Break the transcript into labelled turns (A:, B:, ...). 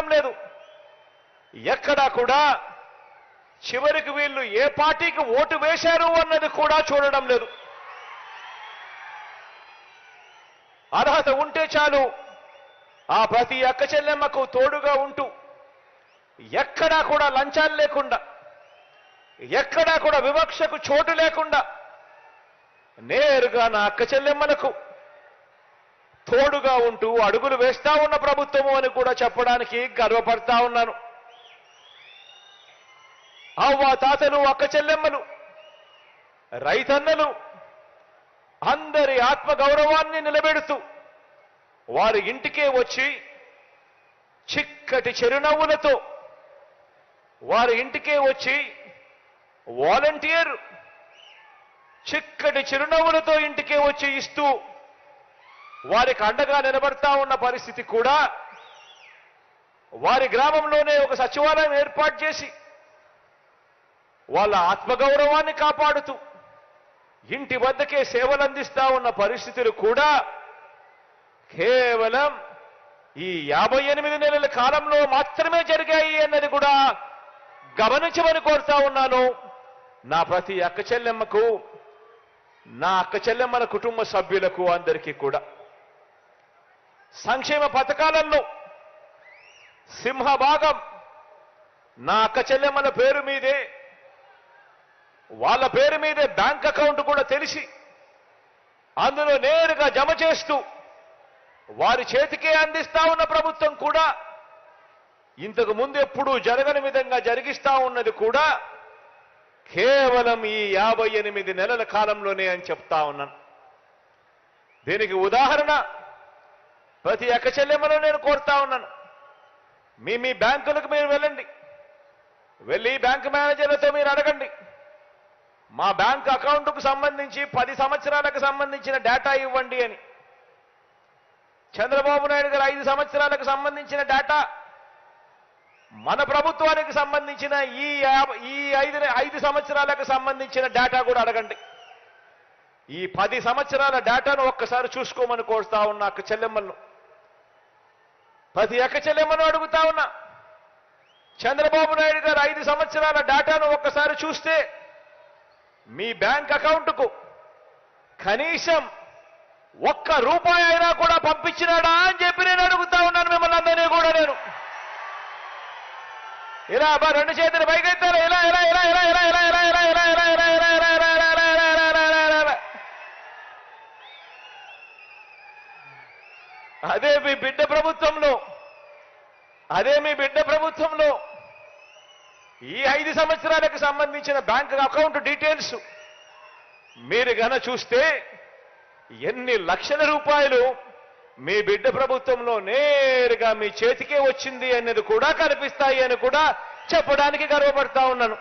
A: చూడడం లేదు. ఎక్కడా కూడా చివరికి వీళ్ళు ఏ పార్టీకి ఓటు వేశారు అన్నది కూడా చూడడం లేదు. అర్హత ఉంటే చాలు ఆ ప్రతి అక్క చెల్లెమ్మకు తోడుగా ఉంటూ ఎక్కడా కూడా లంచాలు లేకుండా ఎక్కడా కూడా వివక్షకు చోటు లేకుండా నేరుగా నా అక్క చెల్లెమ్మలకు తోడుగా ఉంటూ అడుగులు వేస్తా ఉన్న ప్రభుత్వము అని కూడా చెప్పడానికి గర్వపడతా ఉన్నాను. అవ్వ తాతలు అక్క చెల్లెమ్మలు రైతన్నలు అందరి ఆత్మగౌరవాన్ని నిలబెడుతూ వారి ఇంటికే వచ్చి చిక్కటి చిరునవ్వులతో వారి ఇంటికే వచ్చి వాలంటీర్ చిక్కటి చిరునవ్వులతో ఇంటికే వచ్చి ఇస్తూ వారికి అండగా నిలబడతా ఉన్న పరిస్థితి కూడా వారి గ్రామంలోనే ఒక సచివాలయం ఏర్పాటు చేసి వాళ్ళ ఆత్మగౌరవాన్ని కాపాడుతూ ఇంటి వద్దకే సేవలు అందిస్తా ఉన్న పరిస్థితులు కూడా కేవలం ఈ యాభై ఎనిమిది నెలల కాలంలో మాత్రమే జరిగాయి అన్నది కూడా గమనించమని కోరుతా ఉన్నాను. నా ప్రతి అక్క చెల్లెమ్మకు నా అక్క చెల్లెమ్మల కుటుంబ సభ్యులకు అందరికీ కూడా. సంక్షేమ పథకాలలో సింహభాగం. నా అక్క చెల్లెమ్మల పేరు మీదే. వాళ్ళ పేరు మీదే బ్యాంక్ అకౌంట్ కూడా తెలిసి అందులో నేరుగా జమ చేస్తూ వారి చేతికే అందిస్తా ఉన్న ప్రభుత్వం కూడా ఇంతకు ముందు ఎప్పుడూ జరగని విధంగా జరిగిస్తా ఉన్నది కూడా కేవలం ఈ యాభై ఎనిమిది నెలల కాలంలోనే అని చెప్తా ఉన్నాను. దీనికి ఉదాహరణ ప్రతి ఎక్క చెల్లెమ్మలో నేను కోరుతా ఉన్నాను. మీ మీ బ్యాంకులకు మీరు వెళ్ళండి. వెళ్ళి బ్యాంక్ మేనేజర్లతో మీరు అడగండి. మా బ్యాంక్ అకౌంట్కు సంబంధించి పది సంవత్సరాలకు సంబంధించిన డేటా ఇవ్వండి అని. చంద్రబాబు నాయుడు గారు ఐదు సంవత్సరాలకు సంబంధించిన డేటా మన ప్రభుత్వానికి సంబంధించిన ఈ ఈ ఐదు ఐదు సంవత్సరాలకు సంబంధించిన డేటా కూడా అడగండి. ఈ పది సంవత్సరాల డేటాను ఒక్కసారి చూసుకోమని కోరుతా ఉన్నా అక్క చెల్లెమ్మలను. ప్రతి ఎక్కచెల్లెమ్మను అడుగుతా ఉన్నా. చంద్రబాబు నాయుడు గారు ఐదు సంవత్సరాల డేటాను ఒక్కసారి చూస్తే మీ బ్యాంక్ అకౌంట్కు కనీసం ఒక్క రూపాయి అయినా కూడా పంపించినాడా అని చెప్పి నేను అడుగుతా ఉన్నాను మిమ్మల్ని అందరినీ కూడా నేను. ఇలా రెండు చేతులు పైకెత్తారు? ఇలా ఇలా ఇలా ఇలా ఇలా. అదే మీ బిడ్డ ప్రభుత్వంలో. అదే మీ బిడ్డ ప్రభుత్వంలో. ఈ ఐదు సంవత్సరాలకు సంబంధించిన బ్యాంక్ అకౌంట్ డీటెయిల్స్ మీరు గన చూస్తే ఎన్ని లక్షల రూపాయలు మీ బిడ్డ ప్రభుత్వంలో నేరుగా మీ చేతికే వచ్చింది అనేది కూడా కనిపిస్తాయి అని కూడా చెప్పడానికి గర్వపడతా ఉన్నాను.